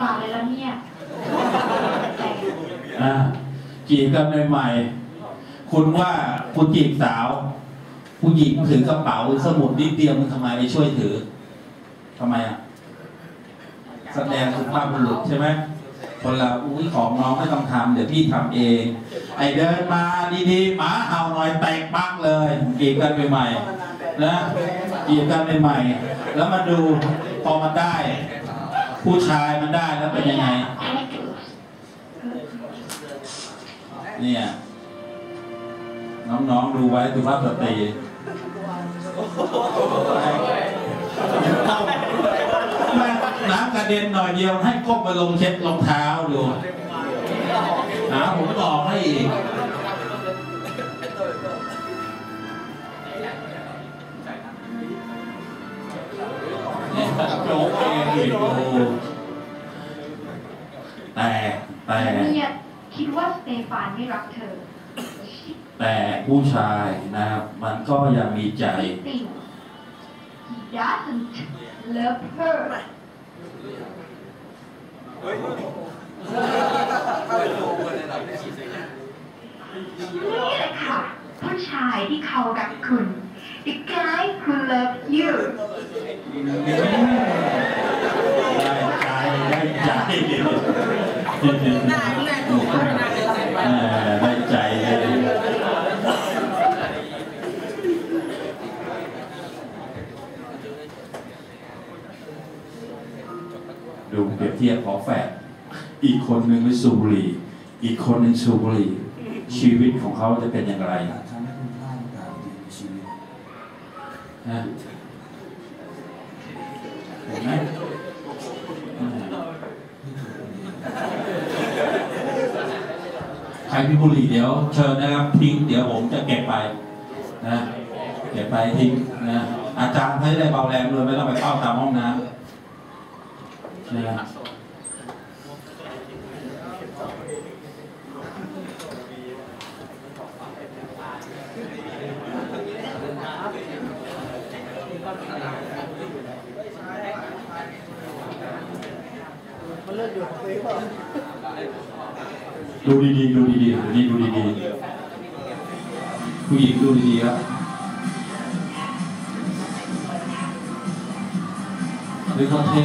ป่าเลยแล้วเนี่ยอ่าจีบกันใหม่ๆคุณว่าคุณจีบสาว ผู้หญิงถือกระเป๋าสมุดนิดเดียวมึงทำไมไม่ช่วยถือทำไมอะแสดงสุภาพบุรุษใช่ไหมคนเราอุ้ยของน้องไม่ต้องทำเดี๋ยวพี่ทำเอง ไอเดินมาดีๆหมาเห่าหน่อยแตกปักเลยจีบกันใหม่ๆนะจีบกันใหม่ๆแล้วมาดูพอมันได้ ผู้ชายมันได้แล้วเป็นยังไง เนี่ยน้องๆดูไว้สุภาพสตรีแม่น้ำกระเด็นหน่อยเดียวให้ก้มไปลงเช็ดรองเท้าดู ยโจ๊กเองอีกโอ้แต่แต่เนี่ยคิดว่าสเตฟานไม่รักเธอ แต่ผู้ชายนะครับมันก็ยังมีใจจริง he doesn't love her นี่แหละค่ะผู้ชายที่เขารักคุณ the guy love you ได้ใจ ได้ใจได้ใจดูเปรียบเทียบขอแฝดอีกคนหนึ่งไม่สูบบุหรี่ อีกคนหนึ่งสูบบุหรี่ ชีวิตของเขาจะเป็นอย่างไร นะเห็นไหมอืมใครพิบุรีเดี๋ยวเชิญนะครับทิ้งเดี๋ยวผมจะเก็บไปนะเก็บไปทิ้งนะอาจารย์ให้ได้เบาแรงเลยไม่ต้องไปเข้าตามห้องน้ำนะ ดูดีๆดูดีๆดูดีดูดีๆผู้หญิงดูดีๆครับหรือเขาเท่